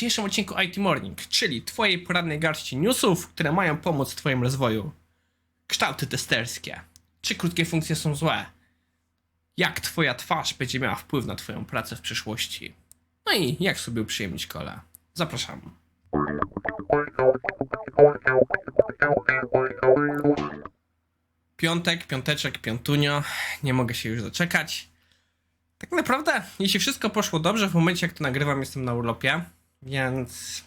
dzisiejszym odcinku IT Morning, czyli Twojej poradnej garści newsów, które mają pomóc w Twoim rozwoju. Kształty testerskie. Czy krótkie funkcje są złe? Jak Twoja twarz będzie miała wpływ na Twoją pracę w przyszłości? No i jak sobie uprzyjemnić kole? Zapraszam. Piątek, piąteczek, piątunio. Nie mogę się już doczekać. Tak naprawdę, jeśli wszystko poszło dobrze, w momencie jak to nagrywam, jestem na urlopie, więc.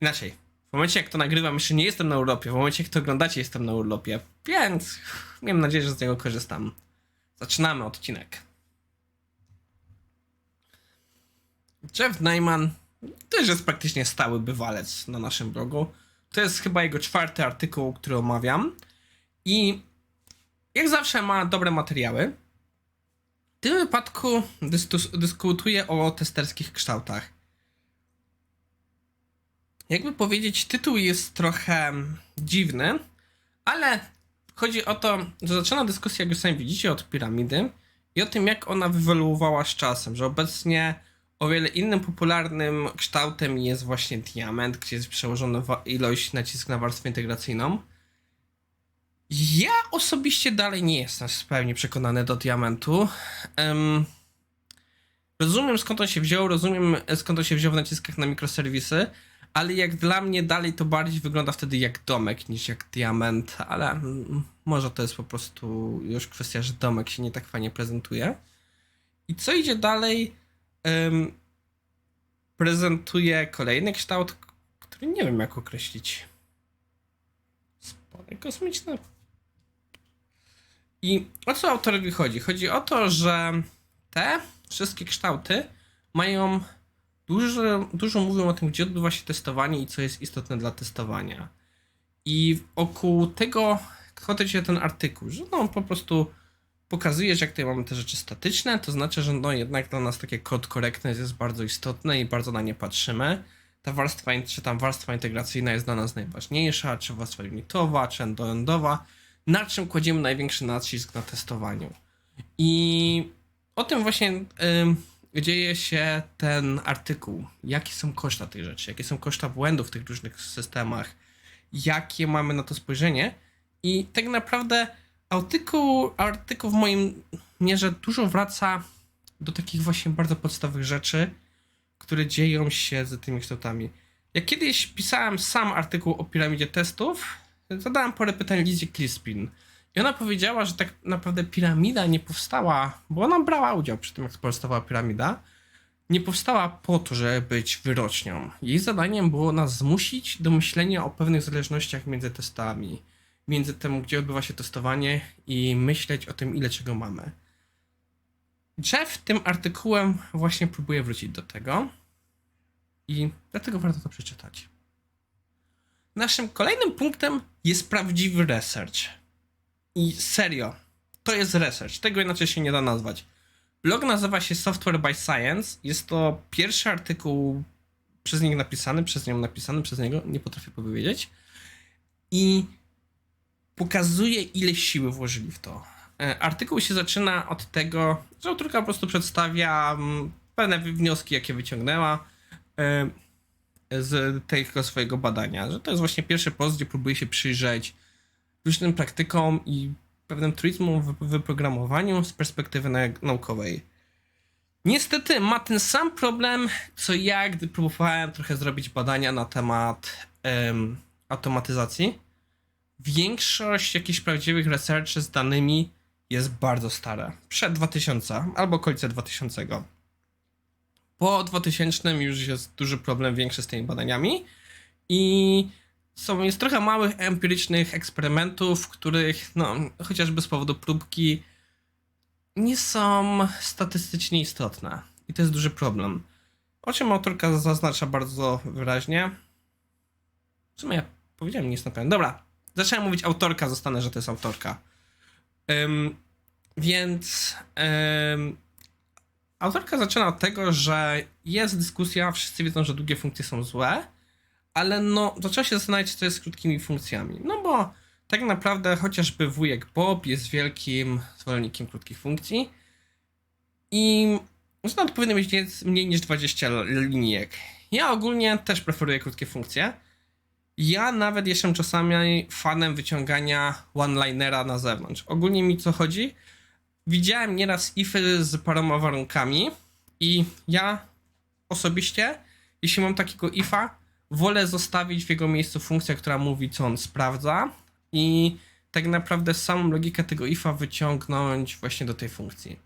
Inaczej. W momencie jak to nagrywam, jeszcze nie jestem na urlopie. W momencie jak to oglądacie, jestem na urlopie. Więc mam nadzieję, że z niego korzystam. Zaczynamy odcinek. Jeff Nyman też jest praktycznie stały bywalec na naszym blogu. To jest chyba jego czwarty artykuł, który omawiam. I jak zawsze ma dobre materiały. Tym wypadku dyskutuję o testerskich kształtach. Jakby powiedzieć, tytuł jest trochę dziwny, ale chodzi o to, że zaczyna dyskusja, jak już sami widzicie, od piramidy i o tym, jak ona wyewoluowała z czasem, że obecnie o wiele innym popularnym kształtem jest właśnie diament, gdzie jest przełożona ilość nacisku na warstwę integracyjną. Ja osobiście dalej nie jestem w pełni przekonany do diamentu. Em, rozumiem skąd on się wziął, rozumiem skąd on się wziął w naciskach na mikroserwisy, ale jak dla mnie dalej to bardziej wygląda wtedy jak domek niż jak diament, ale może to jest po prostu już kwestia, że domek się nie tak fajnie prezentuje. I co idzie dalej? Em, prezentuje kolejny kształt, który nie wiem jak określić. Spodek kosmiczny. I o co autorowi chodzi? Chodzi o to, że te wszystkie kształty mają dużo, dużo mówią o tym, gdzie odbywa się testowanie i co jest istotne dla testowania. I wokół tego chodzi się ten artykuł, że no po prostu pokazuje, że jak tutaj mamy te rzeczy statyczne, to znaczy, że no jednak dla nas takie kod correctness jest bardzo istotne i bardzo na nie patrzymy. Ta warstwa, czy tam warstwa integracyjna jest dla nas najważniejsza, czy warstwa unitowa, czy end-to-endowa, na czym kładziemy największy nacisk na testowaniu. I o tym właśnie ym, dzieje się ten artykuł. Jakie są koszta tych rzeczy, jakie są koszta błędów w tych różnych systemach, jakie mamy na to spojrzenie. I tak naprawdę artykuł, artykuł w moim mierze dużo wraca do takich właśnie bardzo podstawowych rzeczy, które dzieją się z tymi kształtami. Jak kiedyś pisałem sam artykuł o piramidzie testów, zadałem parę pytań Lizie Crispin. I ona powiedziała, że tak naprawdę piramida nie powstała, bo ona brała udział przy tym, jak powstawała piramida. Nie powstała po to, żeby być wyrocznią. Jej zadaniem było nas zmusić do myślenia o pewnych zależnościach między testami, między tym, gdzie odbywa się testowanie i myśleć o tym, ile czego mamy. Jeff tym artykułem właśnie próbuje wrócić do tego i dlatego warto to przeczytać. Naszym kolejnym punktem jest prawdziwy research. I serio, to jest research, tego inaczej się nie da nazwać. Blog nazywa się Software by Science. Jest to pierwszy artykuł przez nich napisany, przez nią napisany, przez niego, nie potrafię powiedzieć. I pokazuje, ile siły włożyli w to. E, Artykuł się zaczyna od tego, że autorka po prostu przedstawia mm, pewne wnioski, jakie wyciągnęła e, z tego swojego badania. Że to jest właśnie pierwszy post, gdzie próbuje się przyjrzeć różnym praktykom i pewnym truizmom w wyprogramowaniu z perspektywy na- naukowej. Niestety ma ten sam problem, co ja, gdy próbowałem trochę zrobić badania na temat em, automatyzacji. Większość jakichś prawdziwych researchy z danymi jest bardzo stara. Przed 2000 albo okolice 2000. Po 2000 już jest duży problem większy z tymi badaniami i są, jest trochę małych empirycznych eksperymentów, których no, chociażby z powodu próbki nie są statystycznie istotne. I to jest duży problem. O czym autorka zaznacza bardzo wyraźnie. W sumie ja powiedziałem, nie jestem pewien. Dobra, zacząłem mówić autorka, zostanę, że to jest autorka. Ym, więc ym, autorka zaczyna od tego, że jest dyskusja, wszyscy wiedzą, że długie funkcje są złe, ale no, zaczęła się zastanawiać, co jest z krótkimi funkcjami. No bo tak naprawdę chociażby wujek Bob jest wielkim zwolennikiem krótkich funkcji i Stąd powinno mieć nie- mniej niż 20 l- linijek. Ja ogólnie też preferuję krótkie funkcje. Ja nawet jestem czasami fanem wyciągania one-linera na zewnątrz. Ogólnie mi co chodzi? Widziałem nieraz ify z paroma warunkami i ja osobiście, jeśli mam takiego ifa, wolę zostawić w jego miejscu funkcję, która mówi, co on sprawdza i tak naprawdę samą logikę tego ifa wyciągnąć właśnie do tej funkcji.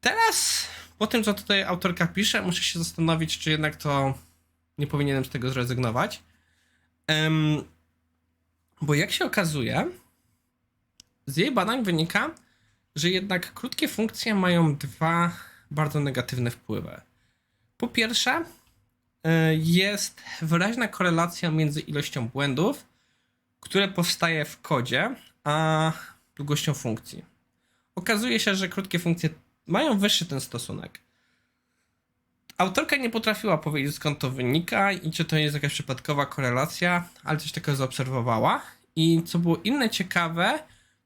Teraz, po tym co tutaj autorka pisze, muszę się zastanowić, czy jednak to nie powinienem z tego zrezygnować. Em, bo jak się okazuje, z jej badań wynika, że jednak krótkie funkcje mają dwa bardzo negatywne wpływy. Po pierwsze, y, jest wyraźna korelacja między ilością błędów, które powstaje w kodzie, a długością funkcji. Okazuje się, że krótkie funkcje mają wyższy ten stosunek. Autorka nie potrafiła powiedzieć skąd to wynika i czy to jest jakaś przypadkowa korelacja, ale coś takiego zaobserwowała. I co było inne ciekawe,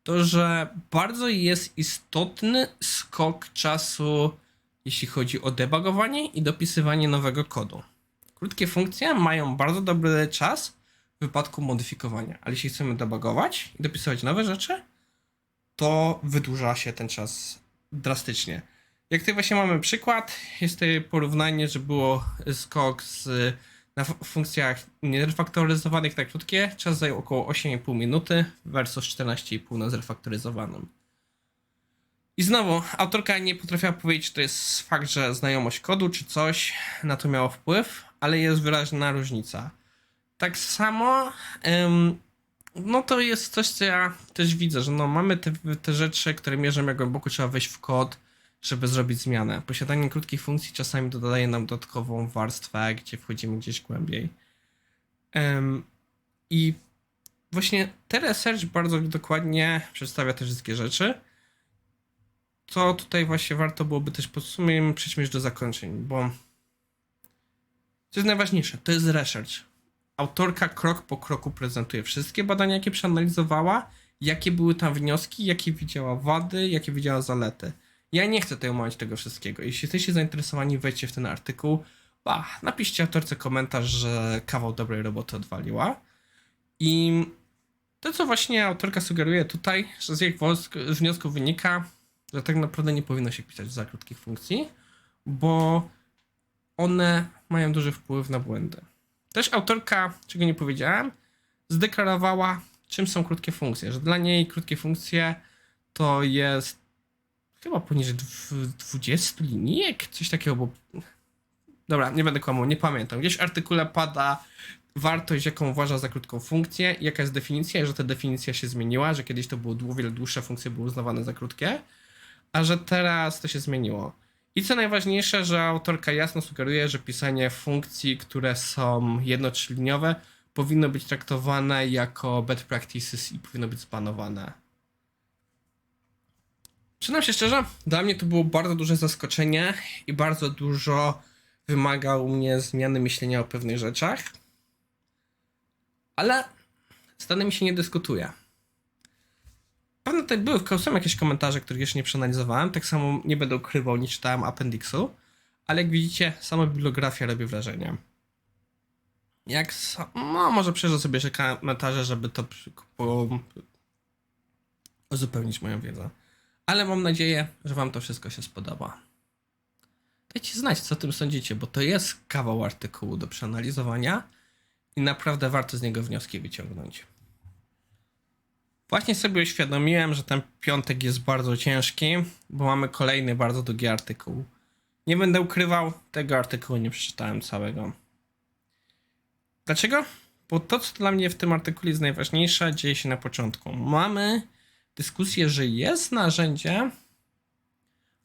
to że bardzo jest istotny skok czasu, jeśli chodzi o debugowanie i dopisywanie nowego kodu. Krótkie funkcje mają bardzo dobry czas w wypadku modyfikowania, ale jeśli chcemy debugować i dopisywać nowe rzeczy, to wydłuża się ten czas drastycznie. Jak tutaj właśnie mamy przykład, jest tutaj porównanie, że było skok z, na fu- funkcjach nierefaktoryzowanych na krótkie, czas zajął około 8,5 minuty versus 14,5 na zrefaktoryzowanym. I znowu, autorka nie potrafiła powiedzieć, czy to jest fakt, że znajomość kodu, czy coś na to miało wpływ, ale jest wyraźna różnica. Tak samo, em, no to jest coś, co ja też widzę, że no mamy te, te rzeczy, które mierzą, jak głęboko trzeba wejść w kod, żeby zrobić zmianę. Posiadanie krótkich funkcji czasami dodaje nam dodatkową warstwę, gdzie wchodzimy gdzieś głębiej. Em, I właśnie TeleSearch bardzo dokładnie przedstawia te wszystkie rzeczy. Co tutaj właśnie warto byłoby też podsumować, przejdźmy do zakończeń, bo co jest najważniejsze, to jest research. Autorka krok po kroku prezentuje wszystkie badania, jakie przeanalizowała, jakie były tam wnioski, jakie widziała wady, jakie widziała zalety. Ja nie chcę tutaj omawiać tego wszystkiego. Jeśli jesteście zainteresowani, wejdźcie w ten artykuł. Napiszcie autorce komentarz, że kawał dobrej roboty odwaliła. I to, co właśnie autorka sugeruje tutaj, że z jej wniosku wynika, że tak naprawdę nie powinno się pisać za krótkich funkcji, bo one mają duży wpływ na błędy. Też autorka, czego nie powiedziałem, zdeklarowała, czym są krótkie funkcje, że dla niej krótkie funkcje to jest chyba poniżej dw- 20 linijek, coś takiego, bo dobra, nie będę kłamał, nie pamiętam. Gdzieś w artykule pada wartość, jaką uważa za krótką funkcję, jaka jest definicja, że ta definicja się zmieniła, że kiedyś to było dłu- wiele dłuższe funkcje były uznawane za krótkie, a że teraz to się zmieniło. I co najważniejsze, że autorka jasno sugeruje, że pisanie funkcji, które są jednotrzyliniowe, powinno być traktowane jako bad practices i powinno być zbanowane. Przyznam się szczerze, dla mnie to było bardzo duże zaskoczenie i bardzo dużo wymagał mnie zmiany myślenia o pewnych rzeczach. Ale z danymi się nie dyskutuje. Pewnie tutaj były, są jakieś komentarze, których jeszcze nie przeanalizowałem. Tak samo nie będę ukrywał, nie czytałem appendixu. Ale jak widzicie, sama bibliografia robi wrażenie. Jak. No, może przejrzę sobie jeszcze komentarze, żeby to uzupełnić moją wiedzę. Ale mam nadzieję, że Wam to wszystko się spodoba. Dajcie znać, co o tym sądzicie, bo to jest kawał artykułu do przeanalizowania i naprawdę warto z niego wnioski wyciągnąć. Właśnie sobie uświadomiłem, że ten piątek jest bardzo ciężki, bo mamy kolejny bardzo długi artykuł. Nie będę ukrywał, tego artykułu nie przeczytałem całego. Dlaczego? Bo to, co dla mnie w tym artykule jest najważniejsze, dzieje się na początku. Mamy dyskusję, że jest narzędzie,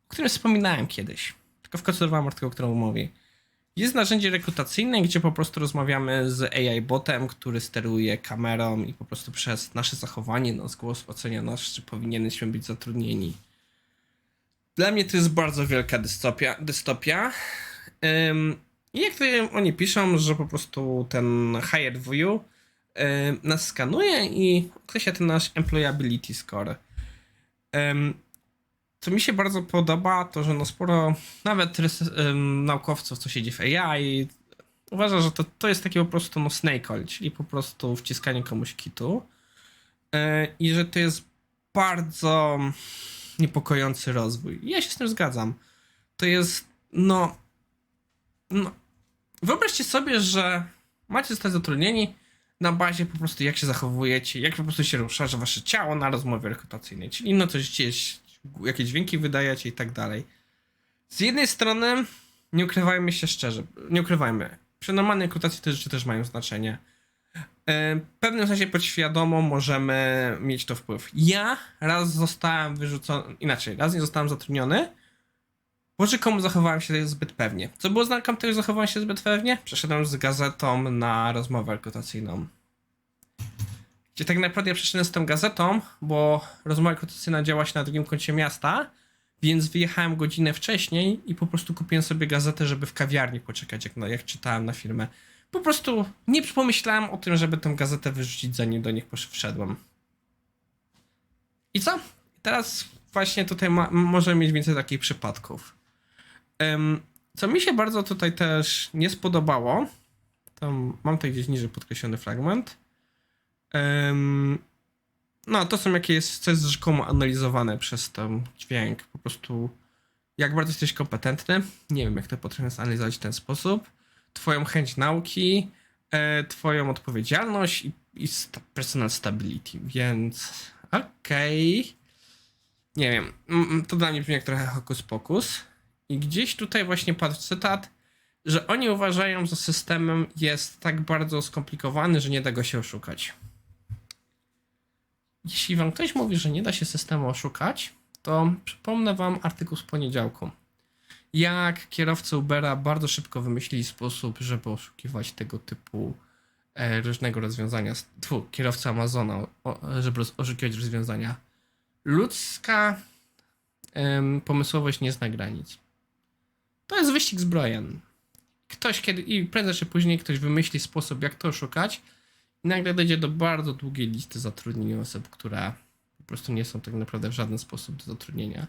o którym wspominałem kiedyś, tylko w końcu dawałem artykuł, którą mówi. Jest narzędzie rekrutacyjne, gdzie po prostu rozmawiamy z AI botem, który steruje kamerą i po prostu przez nasze zachowanie, nasz głos ocenia nas, czy powinieneśmy być zatrudnieni. Dla mnie to jest bardzo wielka dystopia. dystopia. Ym, I jak tutaj oni piszą, że po prostu ten Hired View ym, nas skanuje i określa ten nasz employability score. Co mi się bardzo podoba, to że no sporo nawet naukowców, co siedzi w AI, uważa, że to, to jest taki po prostu no snake oil, czyli po prostu wciskanie komuś kitu. Yy, I że to jest bardzo niepokojący rozwój. Ja się z tym zgadzam. To jest, no, no. Wyobraźcie sobie, że macie zostać zatrudnieni na bazie po prostu jak się zachowujecie, jak po prostu się rusza, że wasze ciało na rozmowie rekrutacyjnej, czyli no coś gdzieś, jakie dźwięki wydajecie i tak dalej. Z jednej strony, nie ukrywajmy się szczerze, nie ukrywajmy, przy normalnej rekrutacji te rzeczy też mają znaczenie. E, W pewnym sensie podświadomo możemy mieć to wpływ. Ja raz zostałem wyrzucony, inaczej, raz nie zostałem zatrudniony, rzekomo zachowałem się zbyt pewnie. Co było znakiem tego, że zachowałem się zbyt pewnie? Przeszedłem z gazetą na rozmowę rekrutacyjną. Gdzie tak naprawdę ja przeszedłem z tą gazetą, bo rozmowa rekrutacyjna działa się na drugim końcu miasta, więc wyjechałem godzinę wcześniej i po prostu kupiłem sobie gazetę, żeby w kawiarni poczekać, jak, jak czytałem na firmę. Po prostu nie pomyślałem o tym, żeby tę gazetę wyrzucić, zanim do nich wszedłem. I co? Teraz właśnie tutaj ma, możemy mieć więcej takich przypadków. Co mi się bardzo tutaj też nie spodobało, mam tutaj gdzieś niżej podkreślony fragment. No, to są jakieś, co jest rzekomo analizowane przez ten dźwięk. Po prostu, jak bardzo jesteś kompetentny. Nie wiem, jak to potrafię zanalizować w ten sposób. Twoją chęć nauki, e, twoją odpowiedzialność i, i personal stability, więc okej. Nie wiem, to dla mnie brzmi jak trochę hokus pokus. I gdzieś tutaj właśnie padł cytat, że oni uważają, że systemem jest tak bardzo skomplikowany, że nie da go się oszukać. Jeśli wam ktoś mówi, że nie da się systemu oszukać, to przypomnę wam artykuł z poniedziałku. Jak kierowcy Ubera bardzo szybko wymyślili sposób, żeby oszukiwać tego typu e, różnego rozwiązania. Tfu, kierowcy Amazona, o, żeby oszukiwać rozwiązania. Ludzka em, pomysłowość nie zna granic. To jest wyścig zbrojen. Ktoś kiedy, i prędzej czy później ktoś wymyśli sposób, jak to oszukać, i nagle dojdzie do bardzo długiej listy zatrudnienia osób, które po prostu nie są tak naprawdę w żaden sposób do zatrudnienia.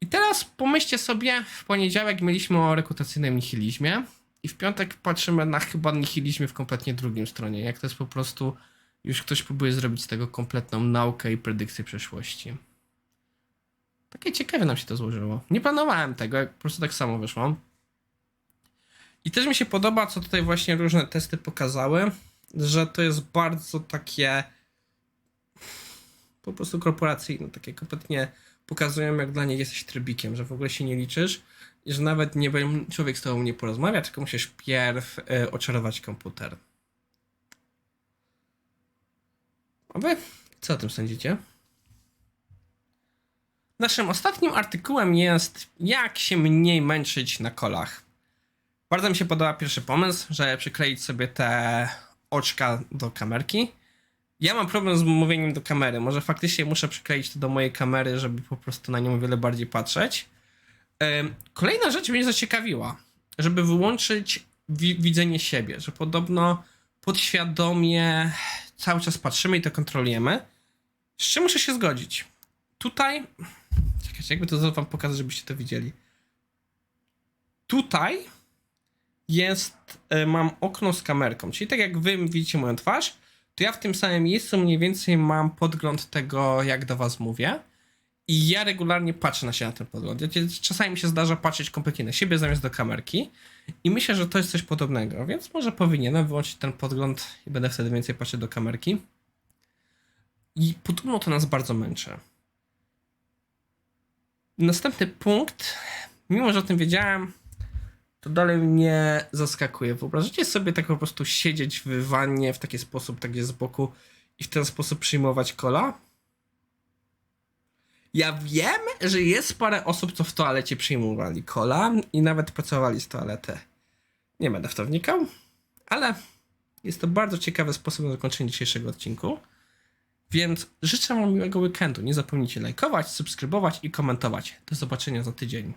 I teraz pomyślcie sobie, w poniedziałek mieliśmy o rekrutacyjnym nihilizmie i w piątek patrzymy na chyba nihilizmie w kompletnie drugim stronie, jak to jest po prostu już ktoś próbuje zrobić z tego kompletną naukę i predykcję przyszłości. Takie ciekawe nam się to złożyło. Nie planowałem tego, jak po prostu tak samo wyszło. I też mi się podoba, co tutaj właśnie różne testy pokazały, że to jest bardzo takie po prostu korporacyjne, takie kompletnie pokazują, jak dla nich jesteś trybikiem, że w ogóle się nie liczysz i że nawet nie człowiek z tobą nie porozmawia, tylko musisz pierw y, oczarować komputer. A wy co o tym sądzicie? Naszym ostatnim artykułem jest jak się mniej męczyć na kolach. Bardzo mi się podoba pierwszy pomysł, że przykleić sobie te oczka do kamerki. Ja mam problem z mówieniem do kamery. Może faktycznie muszę przykleić to do mojej kamery, żeby po prostu na nią o wiele bardziej patrzeć. Kolejna rzecz mnie zaciekawiła, żeby wyłączyć wi- widzenie siebie, że podobno podświadomie cały czas patrzymy i to kontrolujemy. Z czym muszę się zgodzić? Tutaj. Czekajcie, jakby to wam pokazać, żebyście to widzieli. Tutaj jest. e, Mam okno z kamerką, czyli tak jak wy widzicie moją twarz, to ja w tym samym miejscu mniej więcej mam podgląd tego, jak do was mówię. I ja regularnie patrzę na siebie na ten podgląd. Czasami mi się zdarza patrzeć kompletnie na siebie zamiast do kamerki. I myślę, że to jest coś podobnego, więc może powinienem wyłączyć ten podgląd i będę wtedy więcej patrzeć do kamerki. I podobno to nas bardzo męczy. Następny punkt, mimo że o tym wiedziałem, to dalej mnie zaskakuje. Wyobraźcie sobie tak po prostu siedzieć w wannie w taki sposób, tak z boku i w ten sposób przyjmować kola? Ja wiem, że jest parę osób, co w toalecie przyjmowali kola i nawet pracowali z toalety. Nie będę w to wnikał, ale jest to bardzo ciekawy sposób na zakończenie dzisiejszego odcinku. Więc życzę Wam miłego weekendu. Nie zapomnijcie lajkować, subskrybować i komentować. Do zobaczenia za tydzień.